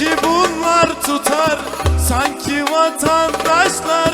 tutar Zannetme ki bunlar tutar Sanki vatandaşlar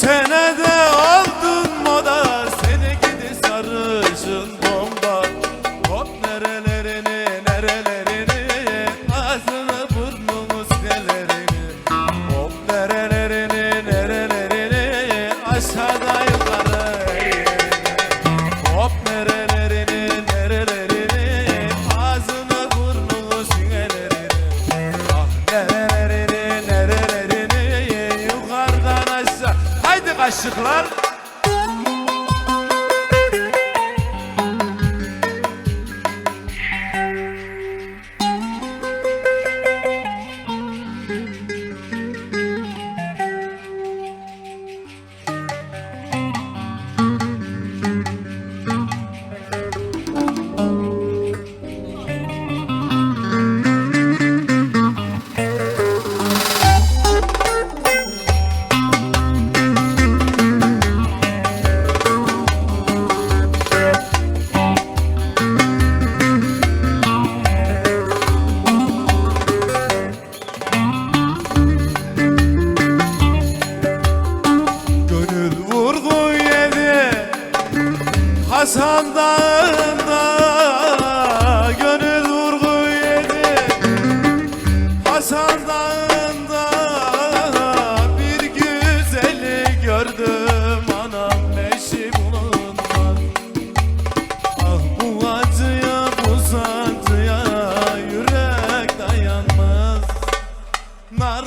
Bu sene de oldun moda. Seni gidi sarışın bomba. Hop nerelerini nerelerini kaşıklar Hasan Dağı'nda Gönül vurgun yedi. Hasan Dağı'nda Bir güzeli gördüm. Anam beşi bulunmaz Ah bu acıya bu sancıya Yürek dayanmaz. Nar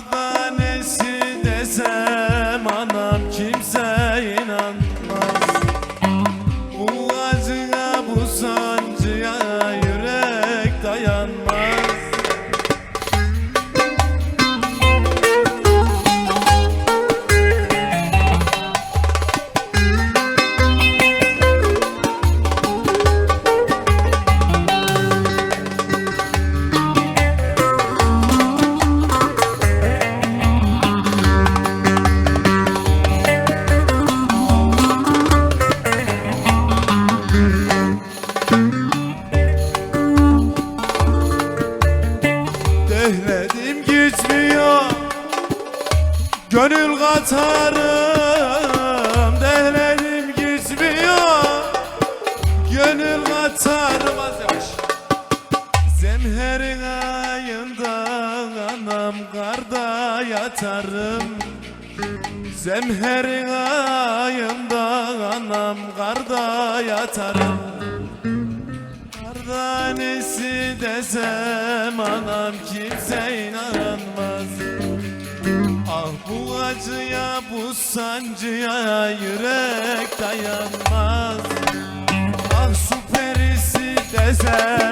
Gönül katarım Dehledim gitmiyor Gönül katarım Az yavaş. Zemherin ayında Anam karda yatarım. Zemherin ayında Anam karda yatarım. Kardanesi desem anam kimse acıya bu sancıya yürek dayanmaz. Ah su perisi kimse